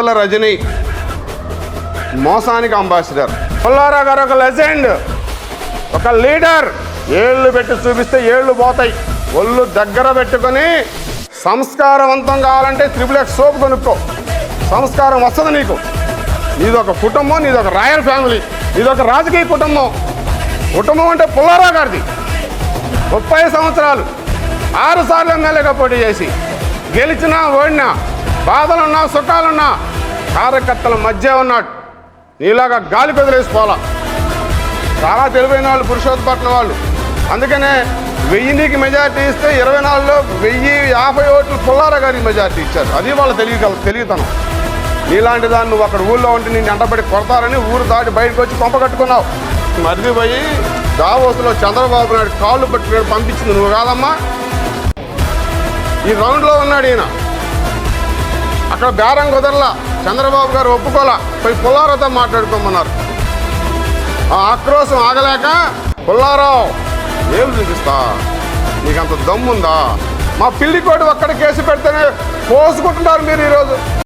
విడుదల రజని మోసానికి అంబాసిడర్. పుల్లారా గారు ఒక లెజెండ్ ఒక లీడర్. ఏళ్ళు పెట్టి చూపిస్తే ఏళ్ళు పోతాయి. ఒళ్ళు దగ్గర పెట్టుకొని సంస్కారవంతం కావాలంటే త్రిపుల్ ఎక్స్ సోప్ కొనుక్కో. సంస్కారం వస్తుంది నీకు. నీదొక కుటుంబం నీదొక రాయల్ ఫ్యామిలీ నీదొక రాజకీయ కుటుంబం. కుటుంబం అంటే పుల్లారా గారిది. ముప్పై సంవత్సరాలు ఆరుసార్లు ఎమ్మెల్యేగా పోటీ చేసి గెలిచినా ఓడినా బాధలున్నా సుఖాలున్నా కార్యకర్తల మధ్య ఉన్నాడు. నీలాగా గాలి వదిలేసిపోవాలా చాలా తెలివైన వాళ్ళు పురుషోత్పట్నం వాళ్ళు. అందుకనే వెయ్యినికి మెజార్టీ ఇస్తే ఇరవై నాలుగులో వెయ్యి యాభై ఓట్లు పుల్లారా గారికి మెజార్టీ ఇచ్చారు. అది వాళ్ళ తెలియగల తెలియతనం నీలాంటి దాన్ని నువ్వు అక్కడ ఊళ్ళో ఉంటే నిన్ను ఎండబడి కొడతారని ఊరు దాటి బయటకు వచ్చి పంప కట్టుకున్నావు. మరిది పోయి దావోసులో చంద్రబాబు నాయుడు కాళ్ళు పట్టుకుని పంపించింది నువ్వు కాదమ్మా. ఈ రౌండ్లో ఉన్నాడు ఈయన. అక్కడ బేరం కుదరలా. చంద్రబాబు గారు ఒప్పుకోలా. పోయి పుల్లారావుతో మాట్లాడుకోమన్నారు. ఆ ఆక్రోశం ఆగలేక పుల్లారావు ఏం చూపిస్తా? నీకంత దమ్ముందా? మా పిల్లికోటి ఒక్కడ కేసు పెడితేనే పోసుకుంటున్నారు మీరు ఈరోజు.